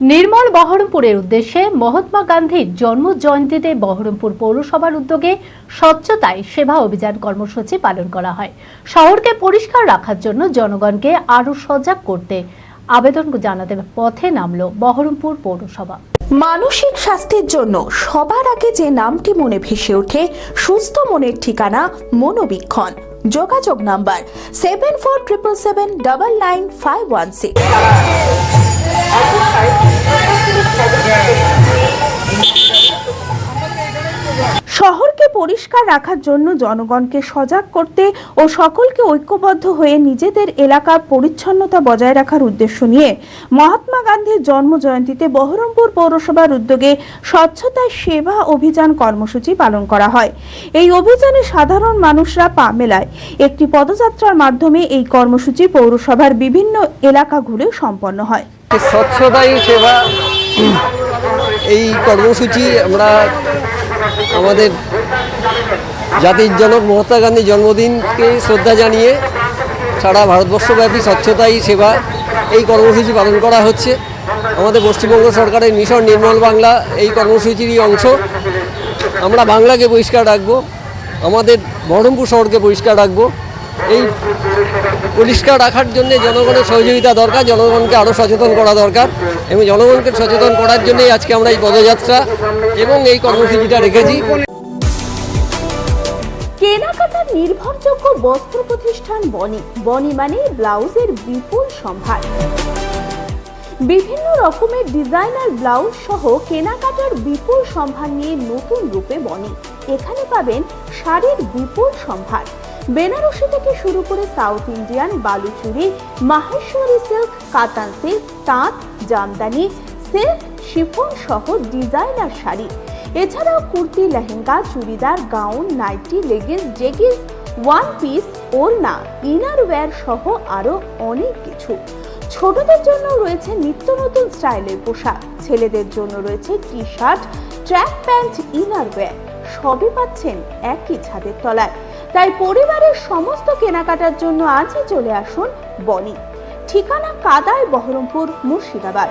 নির্মল বহরমপুরের উদ্দেশ্যে মহাত্মা গান্ধীর জন্ম জয়ন্তীতে বহরমপুর পৌরসভার উদ্যোগে স্বচ্ছতায় সেবা অভিযান কর্মসূচি পালন করা হয়। শহরকে পরিষ্কার রাখার জন্য জনগণকে আরও সজাগ করতে আবেদন জানাতে পথে নামল বহরমপুর পৌরসভা। মানসিক স্বাস্থ্যের জন্য সবার আগে যে নামটি মনে ভেসে ওঠে, সুস্থ মনের ঠিকানা মনোবীক্ষণ। যোগাযোগ number seven four triple seven double nine five one six পরিষ্কার রাখার জন্য জনগণকে সজাগ করতে ও সকলকে ঐক্যবদ্ধ হয়ে নিজেদের এলাকার পরিচ্ছন্নতা বজায় রাখার উদ্দেশ্য নিয়ে মহাত্মা গান্ধীর জন্ম জয়ন্তীতে বহরমপুর পৌরসভার উদ্যোগে স্বচ্ছতায় সেবা অভিযান কর্মসূচি পালন করা হয়। এই অভিযানে সাধারণ মানুষরা পা মেলায়। একটি পদযাত্রার মাধ্যমে এই কর্মসূচি পৌরসভার বিভিন্ন এলাকা ঘুরে সম্পন্ন হয়। স্বচ্ছতাই সেবা এই কর্মসূচি আমরা আমাদের জাতির জনক মহাত্মা গান্ধীর জন্মদিনকে শ্রদ্ধা জানিয়ে সারা ভারতবর্ষব্যাপী স্বচ্ছতাই সেবা এই কর্মসূচি পালন করা হচ্ছে। আমাদের পশ্চিমবঙ্গ সরকারের মিশন নির্মল বাংলা এই কর্মসূচিরই অংশ। আমরা বাংলাকে পরিষ্কার রাখব, আমাদের বহরমপুর শহরকে পরিষ্কার রাখব। এই পরিষ্কার রাখার জন্য জনগণের সহযোগিতা দরকার, জনগণকে আরও সচেতন করা দরকার এবং জনগণকে সচেতন করার জন্যই আজকে আমরা এই পদযাত্রা এবং এই কর্মসূচিটা রেখেছি। কেনাকাটার নির্ভরযোগ্য বস্ত্র প্রতিষ্ঠান বনি বনি মানে ব্লাউজের বিপুল সম্ভার। বিভিন্ন রকমের ডিজাইনার ব্লাউজ সহ কেনাকাটার বিপুল সম্ভার নিয়ে নতুন রূপে বনি। এখানে পাবেন শাড়ির বিপুল সম্ভার। বেনারসি থেকে শুরু করে south Indian Baluchari, Maheshwari silk, Katan silk, তাঁত, জামদানি, সিল্ক, শিফন সহ ডিজাইনার শাড়ি। এছাড়াও kurti, lehenga, churidar, gown, nightie leggings jeggings one piece ওড়না ইনার ওয়্যার সহ আরও অনেক কিছু। ছোটদের জন্য রয়েছে নিত্য নতুন স্টাইলের পোশাক। ছেলেদের জন্য রয়েছে T shirt track pant inner wear সবই পাচ্ছেন একই ছাদের তলায়। তাই পরিবারের সমস্ত কেনাকাটার জন্য আজই চলে আসুন বনি ঠিকানা কাদায় বহরমপুর মুর্শিদাবাদ।